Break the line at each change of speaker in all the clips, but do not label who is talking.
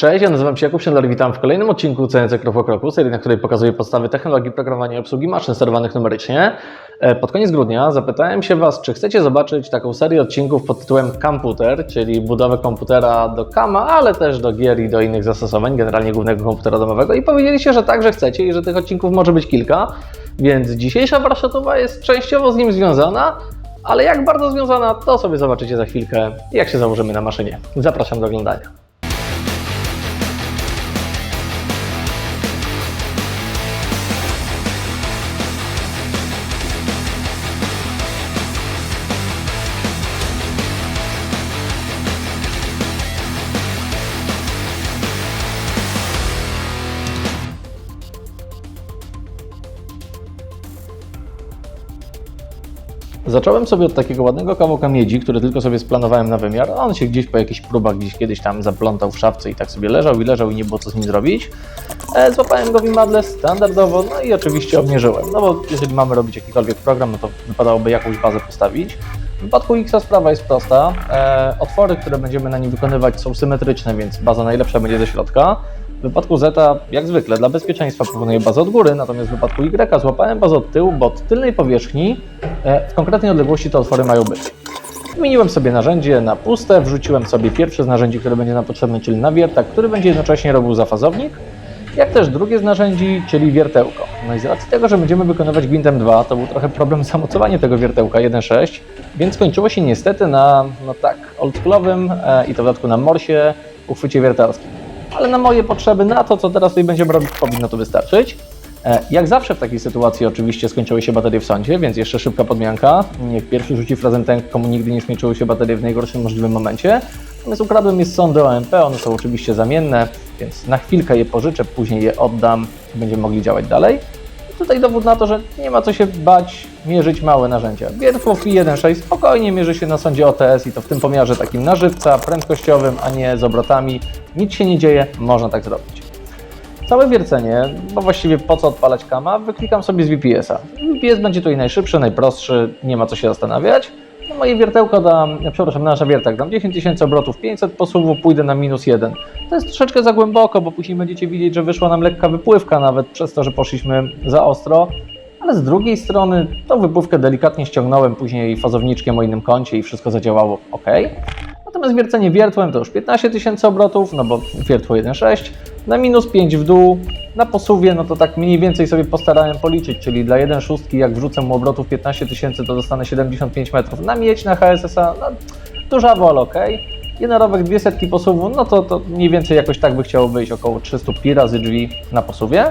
Cześć, ja nazywam się Jakub Siedlar, witam w kolejnym odcinku CNC Krok po Kroku, serii, na której pokazuję podstawy technologii programowania i obsługi maszyn sterowanych numerycznie. E, Pod koniec grudnia zapytałem się Was, czy chcecie zobaczyć taką serię odcinków pod tytułem Komputer, czyli budowę komputera do kama, ale też do gier i do innych zastosowań, generalnie głównego komputera domowego i powiedzieliście, że także chcecie i że tych odcinków może być kilka, więc dzisiejsza warsztatowa jest częściowo z nim związana, ale jak bardzo związana, to sobie zobaczycie za chwilkę, jak się założymy na maszynie. Zapraszam do oglądania. Zacząłem sobie od takiego ładnego kawałka miedzi, który tylko sobie splanowałem na wymiar. On się gdzieś po jakichś próbach gdzieś kiedyś tam zaplątał w szafce i tak sobie leżał i leżał i nie było co z nim zrobić. E, złapałem go w imadle standardowo, no i oczywiście obmierzyłem. No bo jeżeli mamy robić jakikolwiek program, no to wypadałoby jakąś bazę postawić. W wypadku X sprawa jest prosta. E, otwory, które będziemy na nim wykonywać są symetryczne, więc baza najlepsza będzie ze środka. W wypadku Z, jak zwykle, dla bezpieczeństwa proponuję bazę od góry, natomiast w wypadku Y złapałem bazę od tyłu, bo od tylnej powierzchni e, w konkretnej odległości te otwory mają być. Wymieniłem sobie narzędzie na puste, wrzuciłem sobie pierwsze z narzędzi, które będzie nam potrzebne, czyli nawiertak, który będzie jednocześnie robił zafazownik, jak też drugie z narzędzi, czyli wiertełko. No i z racji tego, że będziemy wykonywać gwintem 2, to był trochę problem zamocowanie tego wiertełka 1.6, więc skończyło się niestety na, no tak, oldschoolowym e, i to w dodatku na morsie uchwycie wiertelskim ale na moje potrzeby, na to, co teraz tutaj będziemy robić, powinno to wystarczyć. E, Jak zawsze w takiej sytuacji oczywiście skończyły się baterie w sądzie, więc jeszcze szybka podmianka. Niech pierwszy rzuci frazem ten, komu nigdy nie śmieczyły się baterie w najgorszym możliwym momencie. Natomiast ukradłem jest sądy OMP, one są oczywiście zamienne, więc na chwilkę je pożyczę, później je oddam i będziemy mogli działać dalej. I tutaj dowód na to, że nie ma co się bać mierzyć małe narzędzia. Wiertłofi 1.6 spokojnie mierzy się na sądzie OTS i to w tym pomiarze takim na żywca, prędkościowym, a nie z obrotami. Nic się nie dzieje, można tak zrobić. Całe wiercenie, bo właściwie po co odpalać kama, wyklikam sobie z VPS-a. VPS będzie tutaj najszybszy, najprostszy, nie ma co się zastanawiać. No moje wiertełko dam, przepraszam, nasza wiertak dam 10 tysięcy obrotów, 500 posuwów, pójdę na minus 1. To jest troszeczkę za głęboko, bo później będziecie widzieć, że wyszła nam lekka wypływka nawet przez to, że poszliśmy za ostro. Ale z drugiej strony tą wypływkę delikatnie ściągnąłem później fazowniczkiem o innym kącie i wszystko zadziałało ok. Natomiast wiercenie wiertłem to już 15 tysięcy obrotów, no bo wiertło 1,6, na minus 5 w dół, na posuwie, no to tak mniej więcej sobie postarałem policzyć, czyli dla 1,6 jak wrzucę mu obrotów 15 tysięcy, to dostanę 75 metrów. Na miedź, na HSS-a, no, duża wola, ok. Jednorobek, dwie setki posuwu, no to, to mniej więcej jakoś tak by chciało wyjść, około 300 pi razy drzwi na posuwie.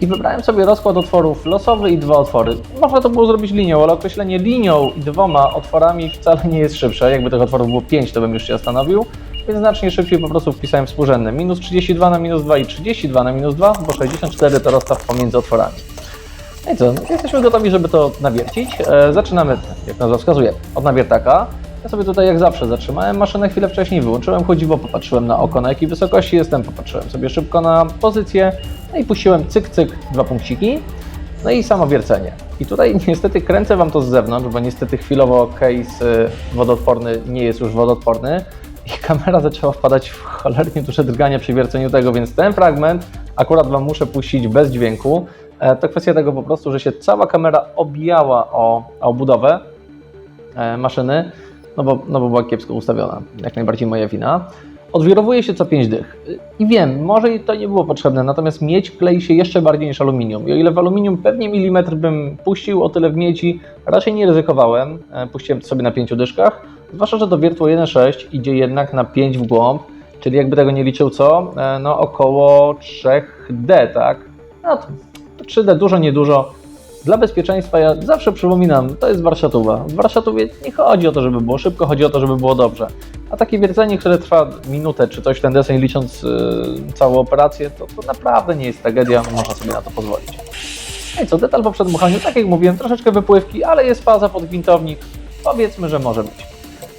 I wybrałem sobie rozkład otworów losowy i dwa otwory. Można to było zrobić linią, ale określenie linią i dwoma otworami wcale nie jest szybsze. Jakby tych otworów było 5, to bym już się zastanowił. Więc znacznie szybciej po prostu wpisałem współrzędne. Minus 32 na minus 2 i 32 na minus 2, bo 64 to rozstaw pomiędzy otworami. No i co, jesteśmy gotowi, żeby to nawiercić. E, zaczynamy, jak nazwa wskazuje, od nawiertaka. Ja sobie tutaj jak zawsze zatrzymałem maszynę chwilę wcześniej, wyłączyłem chodziwo, popatrzyłem na oko, na jakiej wysokości jestem, popatrzyłem sobie szybko na pozycję, no i puściłem cyk, cyk, dwa punkciki, no i samo wiercenie. I tutaj niestety kręcę Wam to z zewnątrz, bo niestety chwilowo case y, wodoodporny nie jest już wodoodporny i kamera zaczęła wpadać w cholernie duże drgania przy wierceniu tego, więc ten fragment akurat Wam muszę puścić bez dźwięku. E, To kwestia tego po prostu, że się cała kamera obijała o, o budowę e, maszyny, no bo, no bo była kiepsko ustawiona. Jak najbardziej moja wina. Odwirowuje się co 5 dych. I wiem, może to nie było potrzebne, natomiast miedź klei się jeszcze bardziej niż aluminium. I o ile w aluminium pewnie milimetr bym puścił, o tyle w miedzi raczej nie ryzykowałem. E, Puściłem sobie na 5 dyszkach. Zwłaszcza, że to wiertło 1.6 idzie jednak na 5 w głąb, czyli jakby tego nie liczył co, E, no około 3D, tak? No to 3D dużo, niedużo. Dla bezpieczeństwa ja zawsze przypominam, to jest warsztatowa. W warsztatowie nie chodzi o to, żeby było szybko, chodzi o to, żeby było dobrze. A takie wiercenie, które trwa minutę czy coś ten deseń, licząc yy, całą operację, to, to naprawdę nie jest tragedia, można sobie na to pozwolić. No i co, detal po przedmuchaniu, tak jak mówiłem, troszeczkę wypływki, ale jest faza pod gwintownik, powiedzmy, że może być.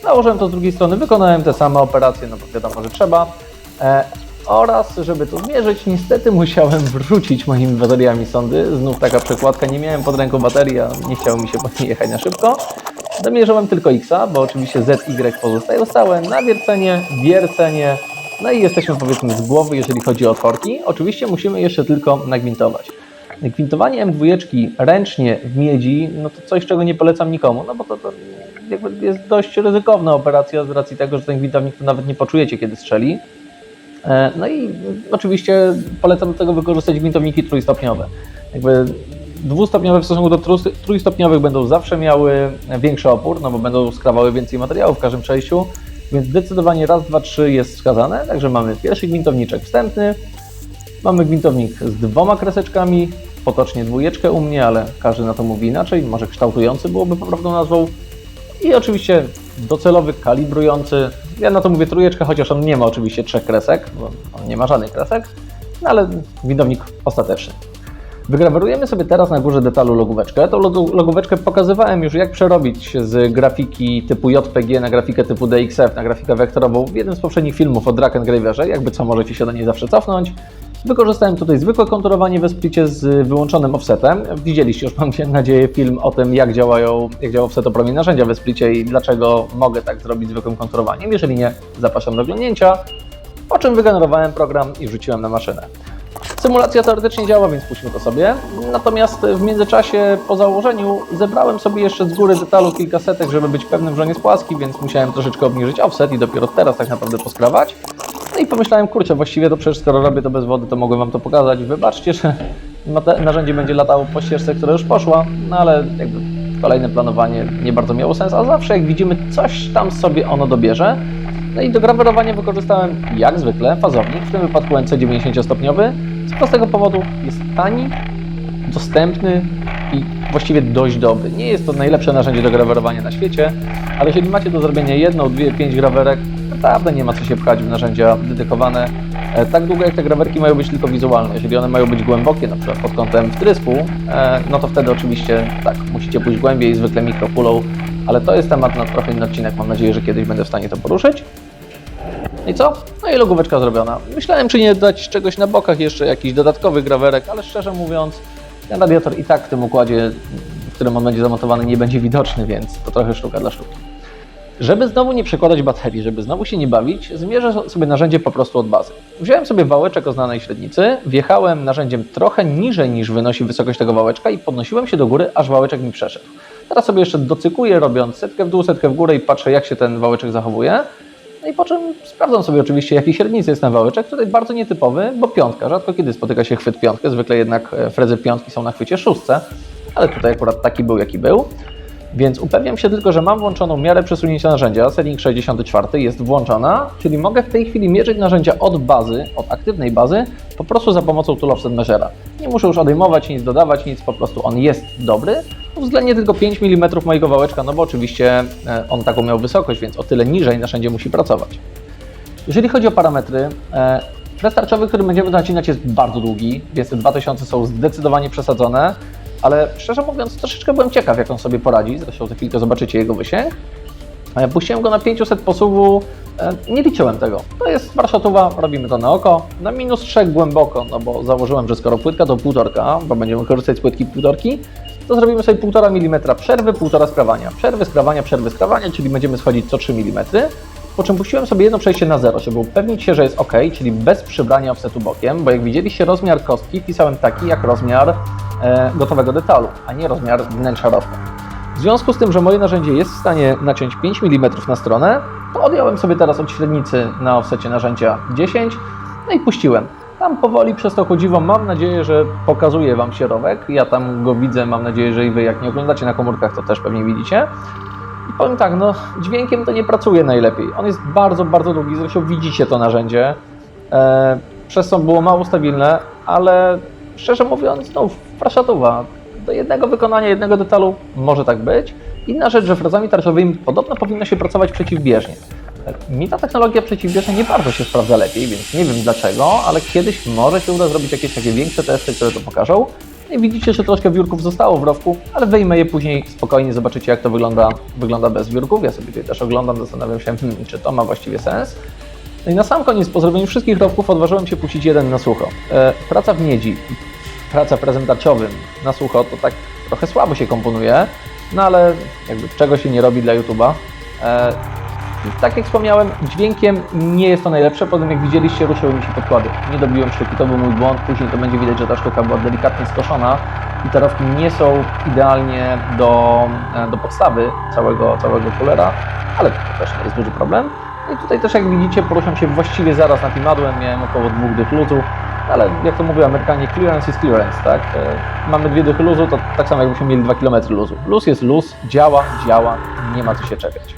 Nałożyłem to z drugiej strony, wykonałem te same operacje, no bo wiadomo, że trzeba. E, oraz, żeby to zmierzyć, niestety musiałem wrzucić moimi bateriami sondy. Znów taka przekładka, nie miałem pod ręką baterii, a nie chciało mi się po niej jechać na szybko. Domierzyłem tylko X, bo oczywiście Z, Y pozostają stałe, nawiercenie, wiercenie No i jesteśmy powiedzmy z głowy, jeżeli chodzi o otworki. Oczywiście musimy jeszcze tylko nagwintować. Gwintowanie M2 ręcznie w miedzi, no to coś, czego nie polecam nikomu, no bo to, to jakby jest dość ryzykowna operacja z racji tego, że ten gwintownik to nawet nie poczujecie, kiedy strzeli. E, No i oczywiście polecam do tego wykorzystać gwintowniki trójstopniowe. Jakby dwustopniowe w stosunku do trójstopniowych będą zawsze miały większy opór, no bo będą skrawały więcej materiału w każdym przejściu, więc zdecydowanie raz, dwa, trzy jest wskazane. Także mamy pierwszy gwintowniczek wstępny, mamy gwintownik z dwoma kreseczkami, potocznie dwójeczkę u mnie, ale każdy na to mówi inaczej, może kształtujący byłoby poprawną nazwą. I oczywiście docelowy, kalibrujący. Ja na to mówię trójeczkę, chociaż on nie ma oczywiście trzech kresek, bo on nie ma żadnych kresek, no ale widownik ostateczny. Wygrawerujemy sobie teraz na górze detalu logóweczkę. Tą logóweczkę pokazywałem już, jak przerobić z grafiki typu JPG na grafikę typu DXF, na grafikę wektorową w jednym z poprzednich filmów o Drag Engraverze. Jakby co, możecie się do niej zawsze cofnąć. Wykorzystałem tutaj zwykłe konturowanie we splicie z wyłączonym offsetem. Widzieliście już, mam nadzieję, film o tym, jak działają, jak działa offset opromień narzędzia we splicie i dlaczego mogę tak zrobić zwykłym konturowaniem. Jeżeli nie, zapraszam do oglądnięcia. Po czym wygenerowałem program i wrzuciłem na maszynę. Symulacja teoretycznie działa, więc puśćmy to sobie. Natomiast w międzyczasie po założeniu zebrałem sobie jeszcze z góry detalu kilka setek, żeby być pewnym, że on jest płaski, więc musiałem troszeczkę obniżyć offset i dopiero teraz tak naprawdę poskrawać. No i pomyślałem, kurczę, właściwie to przecież skoro robię to bez wody, to mogłem Wam to pokazać. Wybaczcie, że narzędzie będzie latało po ścieżce, która już poszła, no ale jakby kolejne planowanie nie bardzo miało sens, a zawsze jak widzimy, coś tam sobie ono dobierze. No i do grawerowania wykorzystałem jak zwykle fazownik, w tym wypadku NC 90-stopniowy. Z prostego powodu jest tani, dostępny i właściwie dość dobry. Nie jest to najlepsze narzędzie do grawerowania na świecie, ale jeżeli macie do zrobienia jedną, dwie, pięć grawerek, naprawdę nie ma co się pchać w narzędzia dedykowane. E, Tak długo jak te grawerki mają być tylko wizualne. Jeżeli one mają być głębokie, na przykład pod kątem wtrysku, e, no to wtedy oczywiście tak, musicie pójść głębiej, zwykle mikrokulą, ale to jest temat na trochę inny odcinek. Mam nadzieję, że kiedyś będę w stanie to poruszyć. I co? No i logóweczka zrobiona. Myślałem, czy nie dać czegoś na bokach jeszcze, jakiś dodatkowy grawerek, ale szczerze mówiąc, ten radiator i tak w tym układzie, w którym on będzie zamontowany, nie będzie widoczny, więc to trochę sztuka dla sztuki. Żeby znowu nie przekładać baterii, żeby znowu się nie bawić, zmierzę sobie narzędzie po prostu od bazy. Wziąłem sobie wałeczek o znanej średnicy, wjechałem narzędziem trochę niżej niż wynosi wysokość tego wałeczka i podnosiłem się do góry, aż wałeczek mi przeszedł. Teraz sobie jeszcze docykuję, robiąc setkę w dół, setkę w górę i patrzę, jak się ten wałeczek zachowuje. No i po czym sprawdzam sobie oczywiście, jakiej średnicy jest ten wałeczek. Tutaj bardzo nietypowy, bo piątka. Rzadko kiedy spotyka się chwyt piątkę, zwykle jednak e, frezy piątki są na chwycie szóstce, ale tutaj akurat taki był, jaki był. Więc upewniam się tylko, że mam włączoną miarę przesunięcia narzędzia. Setting 64 jest włączona, czyli mogę w tej chwili mierzyć narzędzia od bazy, od aktywnej bazy, po prostu za pomocą tool offset measura. Nie muszę już odejmować, nic dodawać, nic, po prostu on jest dobry. Uwzględnię tylko 5 mm mojego wałeczka, no bo oczywiście e, on taką miał wysokość, więc o tyle niżej narzędzie musi pracować. Jeżeli chodzi o parametry, e, Kres tarczowy, który będziemy nacinać jest bardzo długi, więc te 2000 są zdecydowanie przesadzone, ale szczerze mówiąc troszeczkę byłem ciekaw, jak on sobie poradzi, zresztą za chwilkę zobaczycie jego wysięg. Puściłem go na 500 posuwu, e, nie liczyłem tego. To jest warsztatowa, robimy to na oko, na minus 3 głęboko, no bo założyłem, że skoro płytka to półtorka, bo będziemy korzystać z płytki półtorki, to zrobimy sobie 1,5 mm przerwy, 1,5 skrawania. Przerwy, skrawania, przerwy, skrawania, czyli będziemy schodzić co 3 mm. Po czym puściłem sobie jedno przejście na zero, żeby upewnić się, że jest ok, czyli bez przybrania offsetu bokiem, bo jak widzieliście rozmiar kostki wpisałem taki jak rozmiar e, gotowego detalu, a nie rozmiar wnętrza rowka. W związku z tym, że moje narzędzie jest w stanie naciąć 5 mm na stronę, to odjąłem sobie teraz od średnicy na offsecie narzędzia 10, no i puściłem. Tam powoli przez to chodziwo mam nadzieję, że pokazuje Wam się. Ja tam go widzę, mam nadzieję, że i Wy jak nie oglądacie na komórkach, to też pewnie widzicie. I powiem tak, no dźwiękiem to nie pracuje najlepiej. On jest bardzo, bardzo długi, zresztą widzicie to narzędzie. E, przez co było mało stabilne, ale szczerze mówiąc, no fraszatowa. Do jednego wykonania, jednego detalu może tak być. Inna rzecz, że frezami tarczowymi podobno powinno się pracować przeciwbieżnie. Mi ta technologia przeciwbieżna nie bardzo się sprawdza lepiej, więc nie wiem dlaczego, ale kiedyś może się uda zrobić jakieś takie większe testy, które to pokażą. I widzicie, że troszkę wiórków zostało w rowku, ale wyjmę je później spokojnie, zobaczycie jak to wygląda, wygląda bez wiórków. Ja sobie tutaj też oglądam, zastanawiam się, hmm, czy to ma właściwie sens. No i na sam koniec, po zrobieniu wszystkich rowków, odważyłem się puścić jeden na sucho. E, praca w miedzi, praca frezem tarciowym na sucho to tak trochę słabo się komponuje, no ale jakby czego się nie robi dla YouTube'a. E, tak jak wspomniałem, dźwiękiem nie jest to najlepsze, potem jak widzieliście ruszyły mi się podkłady. Nie dobiłem sztuki, to był mój błąd, później to będzie widać, że ta sztuka była delikatnie skoszona i te rowki nie są idealnie do, e, do podstawy całego, całego kulera, ale to też nie jest duży problem. No I tutaj też jak widzicie poruszam się właściwie zaraz nad imadłem, miałem około dwóch dych ale jak to mówią Amerykanie, clearance jest clearance, tak? E, Mamy dwie dychy luzu, to tak samo jakbyśmy mieli 2 km luzu. Luz jest luz, działa, działa, nie ma co się czepiać.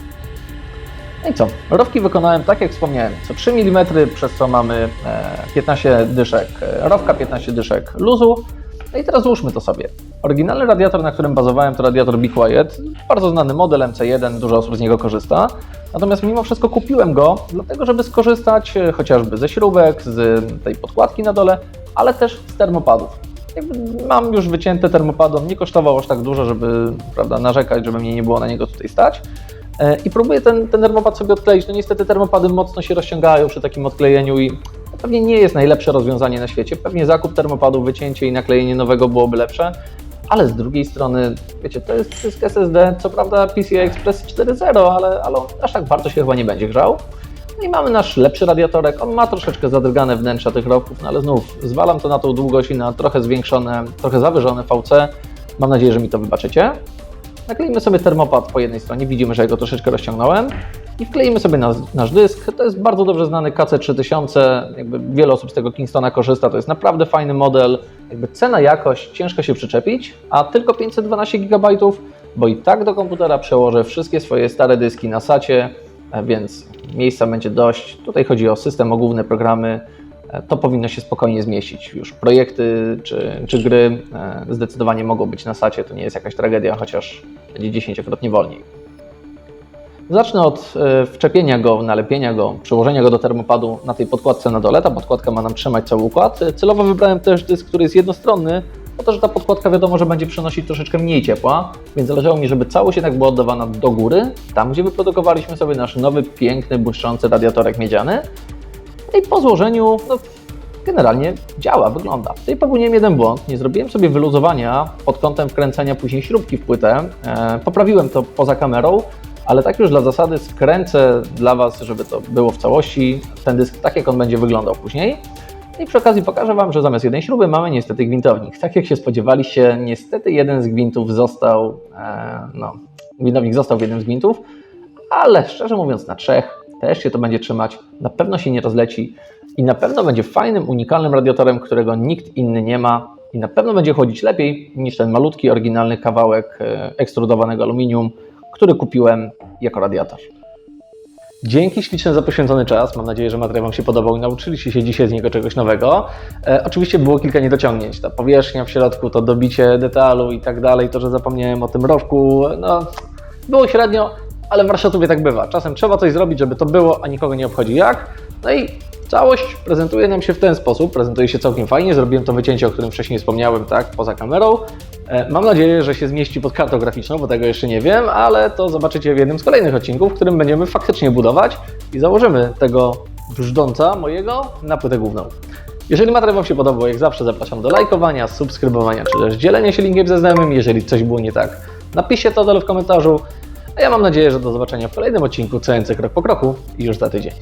No i co? Rowki wykonałem tak jak wspomniałem, co 3 mm, przez co mamy e, 15 dyszek e, rowka, 15 dyszek luzu. No i teraz złóżmy to sobie. Oryginalny radiator, na którym bazowałem, to radiator Be Quiet. Bardzo znany model MC1, dużo osób z niego korzysta. Natomiast mimo wszystko kupiłem go, dlatego żeby skorzystać e, chociażby ze śrubek, z tej podkładki na dole, ale też z termopadów. Mam już wycięte termopady, on nie kosztował aż tak dużo, żeby prawda, narzekać, żeby mnie nie było na niego tutaj stać. E, I próbuję ten, ten termopad sobie odkleić. No niestety termopady mocno się rozciągają przy takim odklejeniu i pewnie nie jest najlepsze rozwiązanie na świecie. Pewnie zakup termopadu, wycięcie i naklejenie nowego byłoby lepsze. Ale z drugiej strony, wiecie, to jest dysk SSD, co prawda PCI Express 4.0, ale, ale aż tak bardzo się chyba nie będzie grzał. No i mamy nasz lepszy radiatorek. On ma troszeczkę zadrgane wnętrza tych rowków, no ale znów zwalam to na tą długość i na trochę zwiększone, trochę zawyżone VC. Mam nadzieję, że mi to wybaczycie. Nakleimy sobie termopad po jednej stronie, widzimy, że go troszeczkę rozciągnąłem i wkleimy sobie nasz, nasz dysk. To jest bardzo dobrze znany KC3000, jakby wiele osób z tego Kingstona korzysta, to jest naprawdę fajny model. Jakby cena, jakość, ciężko się przyczepić, a tylko 512 GB, bo i tak do komputera przełożę wszystkie swoje stare dyski na sacie, e, więc miejsca będzie dość. Tutaj chodzi o system, o główne programy, e, to powinno się spokojnie zmieścić. Już projekty czy, czy gry e, zdecydowanie mogą być na sacie, to nie jest jakaś tragedia, chociaż będzie dziesięciokrotnie wolniej. Zacznę od e, wczepienia go, nalepienia go, przełożenia go do termopadu na tej podkładce na dole. Ta podkładka ma nam trzymać cały układ. E, Celowo wybrałem też dysk, który jest jednostronny, po to, że ta podkładka wiadomo, że będzie przenosić troszeczkę mniej ciepła, więc zależało mi, żeby całość jednak była oddawana do góry, tam gdzie wyprodukowaliśmy sobie nasz nowy, piękny, błyszczący radiatorek miedziany. No i po złożeniu, no, generalnie działa, wygląda. Tutaj popełniłem jeden błąd, nie zrobiłem sobie wyluzowania pod kątem wkręcania później śrubki w płytę. E, poprawiłem to poza kamerą, ale tak już dla zasady skręcę dla Was, żeby to było w całości, ten dysk tak jak on będzie wyglądał później. I przy okazji pokażę Wam, że zamiast jednej śruby mamy niestety gwintownik. Tak jak się spodziewaliście, niestety jeden z gwintów został, e, no, gwintownik został w jednym z gwintów, ale szczerze mówiąc na trzech też się to będzie trzymać, na pewno się nie rozleci i na pewno będzie fajnym, unikalnym radiatorem, którego nikt inny nie ma i na pewno będzie chodzić lepiej niż ten malutki, oryginalny kawałek e, ekstrudowanego aluminium, który kupiłem jako radiator. Dzięki śliczne za poświęcony czas. Mam nadzieję, że materiał Wam się podobał i nauczyliście się dzisiaj z niego czegoś nowego. E, oczywiście było kilka niedociągnięć. Ta powierzchnia w środku, to dobicie detalu i tak dalej, to, że zapomniałem o tym rowku, no było średnio, ale w Warszawie tak bywa. Czasem trzeba coś zrobić, żeby to było, a nikogo nie obchodzi jak. No i całość prezentuje nam się w ten sposób. Prezentuje się całkiem fajnie. Zrobiłem to wycięcie, o którym wcześniej wspomniałem, tak, poza kamerą. E, Mam nadzieję, że się zmieści pod kartą graficzną, bo tego jeszcze nie wiem, ale to zobaczycie w jednym z kolejnych odcinków, w którym będziemy faktycznie budować i założymy tego brzdąca mojego na płytę główną. Jeżeli materiał Wam się podobał, jak zawsze zapraszam do lajkowania, subskrybowania, czy też dzielenia się linkiem ze znajomymi, jeżeli coś było nie tak. Napiszcie to dole w komentarzu, a ja mam nadzieję, że do zobaczenia w kolejnym odcinku CNC Krok po Kroku już za tydzień.